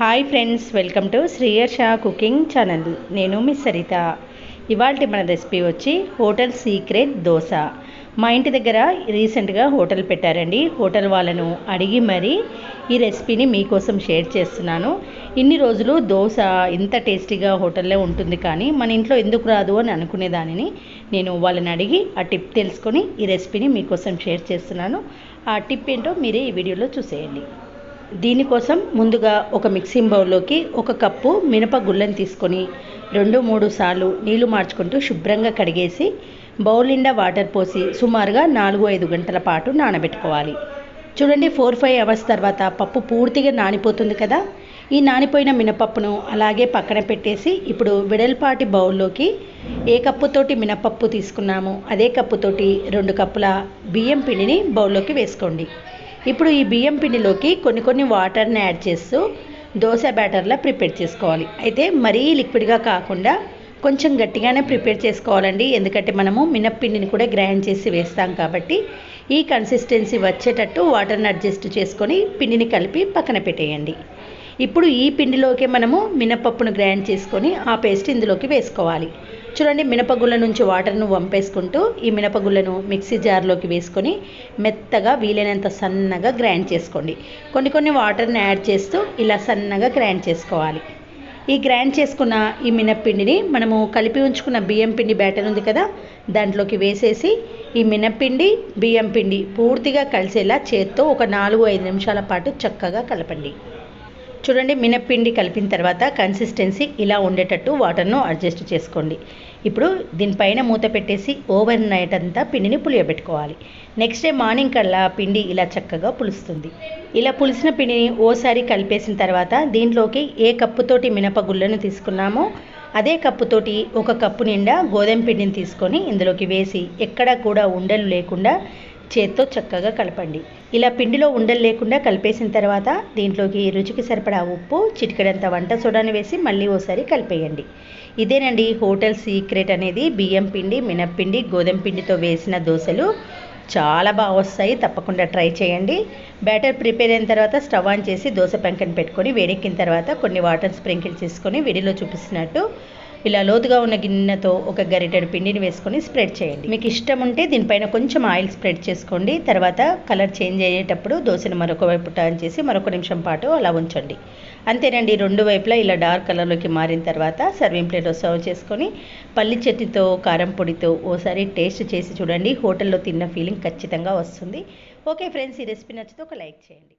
Hi friends welcome to Sriyarsha cooking channel. నేను మీ సరిత. ఇవాళ మన రెసిపీ వచ్చి హోటల్ సీక్రెట్ దోశ. మా ఇంటి దగ్గర రీసెంట్గా హోటల్ పెట్టారండి. హోటల్ వాళ్ళను అడిగి మరీ ఈ రెసిపీని మీకోసం షేర్ చేస్తున్నాను. ఇన్ని రోజులు దోశ ఇంత టేస్టీగా హోటల్లో ఉంటుంది కానీ మన ఇంట్లో ఎందుకు రాదు అని అనుకునేదానిని నేను వాళ్ళని అడిగి ఆ టిప్ తెలుసుకొని ఈ రెసిపీని మీకోసం షేర్ చేస్తున్నాను. ఆ టిప్ ఏంటో మీరే ఈ వీడియోలో చూసేయండి. దీనికోసం ముందుగా ఒక మిక్సింగ్ బౌల్లోకి ఒక కప్పు మినప గుళ్ళని తీసుకొని రెండు మూడు సార్లు నీళ్ళు మార్చుకుంటూ శుభ్రంగా కడిగేసి బౌల్ నిండా వాటర్ పోసి సుమారుగా నాలుగు ఐదు గంటల పాటు నానబెట్టుకోవాలి. చూడండి ఫోర్ ఫైవ్ అవర్స్ తర్వాత పప్పు పూర్తిగా నానిపోతుంది కదా? ఈ నానిపోయిన మినపప్పును అలాగే పక్కన పెట్టేసి ఇప్పుడు వెడల్పాటి బౌల్లోకి ఏ కప్పుతోటి మినపప్పు తీసుకున్నామో అదే కప్పుతోటి రెండు కప్పుల బియ్యం పిండిని బౌల్లోకి వేసుకోండి. ఇప్పుడు ఈ బియ్యం పిండిలోకి కొన్ని కొన్ని వాటర్ని యాడ్ చేస్తూ దోశ బ్యాటర్లా ప్రిపేర్ చేసుకోవాలి. అయితే మరీ లిక్విడ్గా కాకుండా కొంచెం గట్టిగానే ప్రిపేర్ చేసుకోవాలండి. ఎందుకంటే మనము మినప్పిండిని కూడా గ్రైండ్ చేసి వేస్తాం కాబట్టి ఈ కన్సిస్టెన్సీ వచ్చేటట్టు వాటర్ని అడ్జస్ట్ చేసుకొని పిండిని కలిపి పక్కన పెట్టేయండి. ఇప్పుడు ఈ పిండిలోకి మనము మినపప్పును గ్రైండ్ చేసుకొని ఆ పేస్ట్ ఇందులోకి వేసుకోవాలి. చూడండి మినపగుళ్ళ నుంచి వాటర్ను వంపేసుకుంటూ ఈ మినపగుళ్ళను మిక్సీ జార్లోకి వేసుకొని మెత్తగా వీలైనంత సన్నగా గ్రైండ్ చేసుకోండి. కొన్ని కొన్ని వాటర్ని యాడ్ చేస్తూ ఇలా సన్నగా గ్రైండ్ చేసుకోవాలి. ఈ గ్రైండ్ చేసుకున్న ఈ మినప్పిండిని మనము కలిపి ఉంచుకున్న బియ్యం పిండి బ్యాటర్ ఉంది కదా దాంట్లోకి వేసేసి ఈ మినప్పిండి బియ్యం పిండి పూర్తిగా కలిసేలా చేత్తో ఒక నాలుగు ఐదు నిమిషాల పాటు చక్కగా కలపండి. చూడండి మినప్పిండి కలిపిన తర్వాత కన్సిస్టెన్సీ ఇలా ఉండేటట్టు వాటర్ను అడ్జస్ట్ చేసుకోండి. ఇప్పుడు దీనిపైన మూత పెట్టేసి ఓవర్ నైట్ అంతా పిండిని పులియబెట్టుకోవాలి. నెక్స్ట్ డే మార్నింగ్ కల్లా పిండి ఇలా చక్కగా పులుస్తుంది. ఇలా పులిసిన పిండిని ఓసారి కలిపేసిన తర్వాత దీంట్లోకి ఏ కప్పుతోటి మినపగుళ్ళను తీసుకున్నామో అదే కప్పుతోటి ఒక కప్పు నిండా గోధుమ పిండిని తీసుకొని ఇందులోకి వేసి ఎక్కడా కూడా ఉండలు లేకుండా చేత్తో చక్కగా కలపండి. ఇలా పిండిలో ఉండలు లేకుండా కలిపేసిన తర్వాత దీంట్లోకి రుచికి సరిపడా ఉప్పు చిటికెడంత వంట సోడాని వేసి మళ్ళీ ఓసారి కలిపేయండి. ఇదేనండి హోటల్ సీక్రెట్ అనేది. బియ్యం పిండి మినప్పిండి గోధుమ పిండితో వేసిన దోశలు చాలా బాగా వస్తాయి. తప్పకుండా ట్రై చేయండి. బ్యాటర్ ప్రిపేర్ అయిన తర్వాత స్టవ్ ఆన్ చేసి దోశ పెంకని పెట్టుకొని వేడెక్కిన తర్వాత కొన్ని వాటర్ స్ప్రింకిల్ చేసుకొని వీడియోలో చూపిస్తున్నట్టు ఇలా లోతుగా ఉన్న గిన్నెతో ఒక గరిటెడు పిండిని వేసుకొని స్ప్రెడ్ చేయండి. మీకు ఇష్టం ఉంటే దీనిపైన కొంచెం ఆయిల్ స్ప్రెడ్ చేసుకోండి. తర్వాత కలర్ చేంజ్ అయ్యేటప్పుడు దోశను మరొక వైపు టర్న్ చేసి మరొక నిమిషం పాటు అలా ఉంచండి. అంతేనండి రెండు వైపులా ఇలా డార్క్ కలర్లోకి మారిన తర్వాత సర్వింగ్ ప్లేట్లో సర్వ్ చేసుకొని పల్లి చట్నీతో కారం పొడితో ఓసారి టేస్ట్ చేసి చూడండి. హోటల్లో తిన్న ఫీలింగ్ ఖచ్చితంగా వస్తుంది. ఓకే ఫ్రెండ్స్ ఈ రెసిపీ నచ్చితే ఒక లైక్ చేయండి.